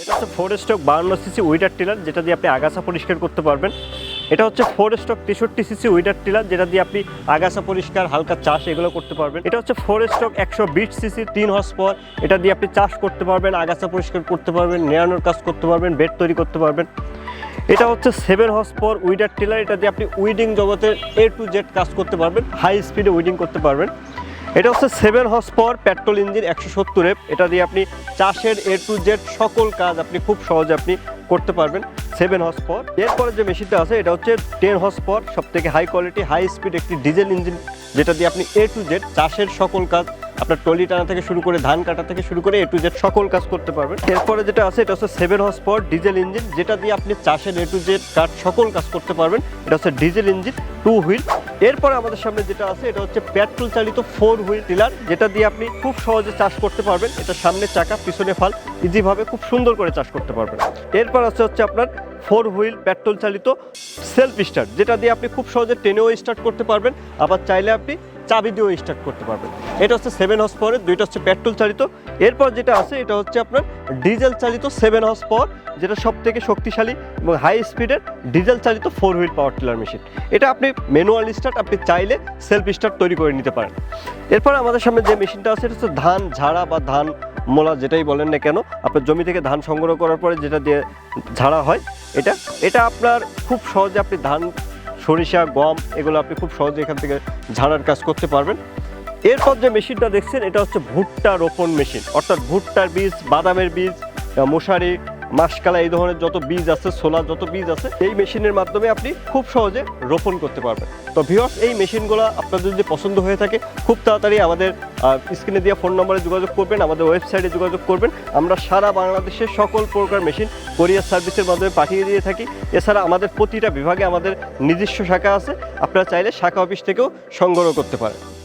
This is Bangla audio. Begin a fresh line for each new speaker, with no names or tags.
এটা হচ্ছে ফোর স্টক বাউন্ন সিসি উইডার টিলার যেটা দিয়ে আপনি আগাছা পরিষ্কার করতে পারবেন। এটা হচ্ছে ফোর স্টক তেষট্টি সিসি উইডার টিলার যেটা দিয়ে আপনি আগাছা পরিষ্কার, হালকা চাষ এগুলো করতে পারবেন। এটা হচ্ছে ফোর স্টক একশো বিশ সিসি তিন হর্স পর এটা দিয়ে আপনি চাষ করতে পারবেন, আগাছা পরিষ্কার করতে পারবেন নেড়ানোর কাজ করতে পারবেন বেড তৈরি করতে পারবেন। এটা হচ্ছে সেভেন হর্স পর উইডার টিলার এটা দিয়ে আপনি উইডিং জগতের এ টু জেড কাজ করতে পারবেন হাই স্পিডে উইডিং করতে পারবেন। এটা হচ্ছে seven horse power petrol engine একশো সত্তর এটা দিয়ে আপনি চাষের এ টু জেড সকল কাজ আপনি খুব সহজে আপনি করতে পারবেন সেভেন হর্স পাওয়ার এরপরে যে মেশিনটা আছে, এটা হচ্ছে টেন হর্স পাওয়ার সব থেকে হাই কোয়ালিটি হাই স্পিড একটি ডিজেল ইঞ্জিন যেটা দিয়ে আপনি এ টু জেড চাষের সকল কাজ আপনার টলি টানা থেকে শুরু করে ধান কাটা থেকে শুরু করে এ টু জেড সকল কাজ করতে পারবেন। এরপরে যেটা আছে, এটা হচ্ছে seven horse power diesel engine যেটা দিয়ে আপনি চাষের এ টু জেড কাজ সকল কাজ করতে পারবেন। এটা হচ্ছে ডিজেল ইঞ্জিন টু হুইল এরপরে আমাদের সামনে যেটা আছে, এটা হচ্ছে পেট্রোল চালিত ফোর হুইল টিলার যেটা দিয়ে আপনি খুব সহজে চাষ করতে পারবেন। এটা সামনে চাকা, পিছনে ফাল ইজিভাবে খুব সুন্দর করে চাষ করতে পারবেন। এরপর আছে হচ্ছে আপনার ফোর হুইল পেট্রোল চালিত সেলফ স্টার্ট, যেটা দিয়ে আপনি খুব সহজে টেনেও স্টার্ট করতে পারবেন, আবার চাইলে আপনি চাবি দিয়েও স্টার্ট করতে পারবেন। এটা হচ্ছে সেভেন হর্স পাওয়ারের, দুইটা হচ্ছে পেট্রোল চালিত। এরপর যেটা আছে, এটা হচ্ছে আপনার ডিজেল চালিত সেভেন হর্স পাওয়ার, যেটা সব থেকে শক্তিশালী এবং হাই স্পিডের ডিজেল চালিত four wheel power tiller machine এটা আপনি ম্যানুয়াল স্টার্ট আপনি চাইলে সেলফ স্টার্ট তৈরি করে নিতে পারেন। এরপর আমাদের সামনে যে মেশিনটা আছে, এটা হচ্ছে ধান ঝাড়া বা ধান মোলা যেটাই বলেন না কেন, আপনার জমি থেকে ধান সংগ্রহ করার পরে যেটা দিয়ে ঝাড়া হয়, এটা এটা আপনার খুব সহজে আপনি ধান, সরিষা, গম এগুলো আপনি খুব সহজে এখান থেকে ঝাড়ার কাজ করতে পারবেন। এরপর যে মেশিনটা দেখছেন, এটা হচ্ছে ভুট্টা রোপণ মেশিন। অর্থাৎ ভুট্টার বীজ, বাদামের বীজ মশারি মাসকালা এই ধরনের যত বীজ আছে, সোলার যত বীজ আছে, এই মেশিনের মাধ্যমে আপনি খুব সহজে রোপণ করতে পারবেন। তো ভিওর্স এই মেশিনগুলো আপনাদের যদি পছন্দ হয়ে থাকে, খুব তাড়াতাড়ি আমাদের স্ক্রিনে দেওয়া ফোন নম্বরে যোগাযোগ করবেন, আমাদের ওয়েবসাইটে যোগাযোগ করবেন। আমরা সারা বাংলাদেশের সকল প্রকার মেশিন কোরিয়ার সার্ভিসের মাধ্যমে পাঠিয়ে দিয়ে থাকি। এছাড়া আমাদের প্রতিটা বিভাগে আমাদের নিজস্ব শাখা আছে। আপনারা চাইলে শাখা অফিস থেকেও সংগ্রহ করতে পারেন।